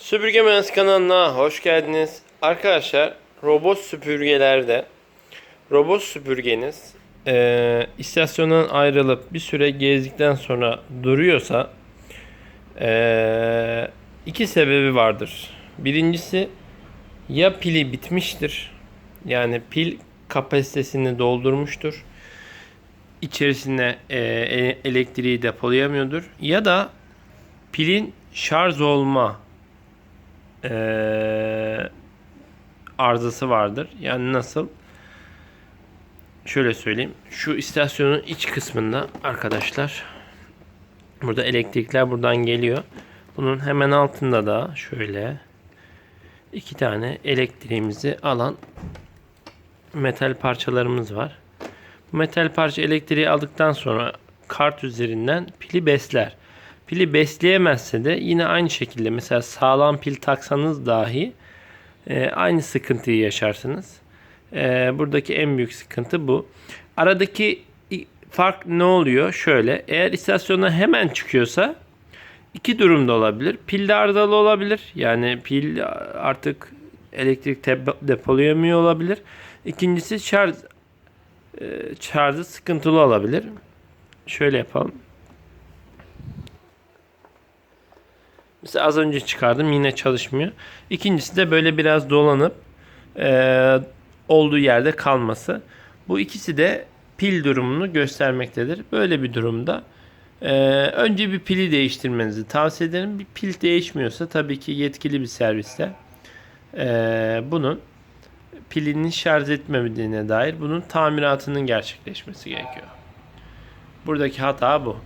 Süpürge Mühendisi kanalına hoş geldiniz. Arkadaşlar robot süpürgelerde robot süpürgeniz eee istasyondan ayrılıp bir süre gezdikten sonra duruyorsa eee, iki sebebi vardır. Birincisi ya pili bitmiştir yani pil kapasitesini doldurmuştur içerisine eee, e- elektriği depolayamıyordur ya da pilin şarj olma eee, arızası vardır. Yani nasıl? Şöyle söyleyeyim. Şu istasyonun iç kısmında arkadaşlar burada elektrikler buradan geliyor. Bunun hemen altında da şöyle iki tane elektriğimizi alan metal parçalarımız var. Bu metal parça elektriği aldıktan sonra kart üzerinden pili besler. Pili besleyemezse de yine aynı şekilde mesela sağlam pil taksanız dahi e, aynı sıkıntıyı yaşarsınız. E, buradaki en büyük sıkıntı bu. Aradaki fark ne oluyor? Şöyle eğer istasyona hemen çıkıyorsa iki durumda olabilir. Pilde arızalı olabilir. Yani pil artık elektrik depolayamıyor olabilir. İkincisi şarj e, şarjı sıkıntılı olabilir. Şöyle yapalım. Mesela az önce çıkardım yine çalışmıyor. İkincisi de böyle biraz dolanıp e, olduğu yerde kalması. Bu ikisi de pil durumunu göstermektedir. Böyle bir durumda e, önce bir pili değiştirmenizi tavsiye ederim. Bir pil değişmiyorsa tabii ki yetkili bir serviste e, bunun pilinin şarj etmediğine dair bunun tamiratının gerçekleşmesi gerekiyor. Buradaki hata bu.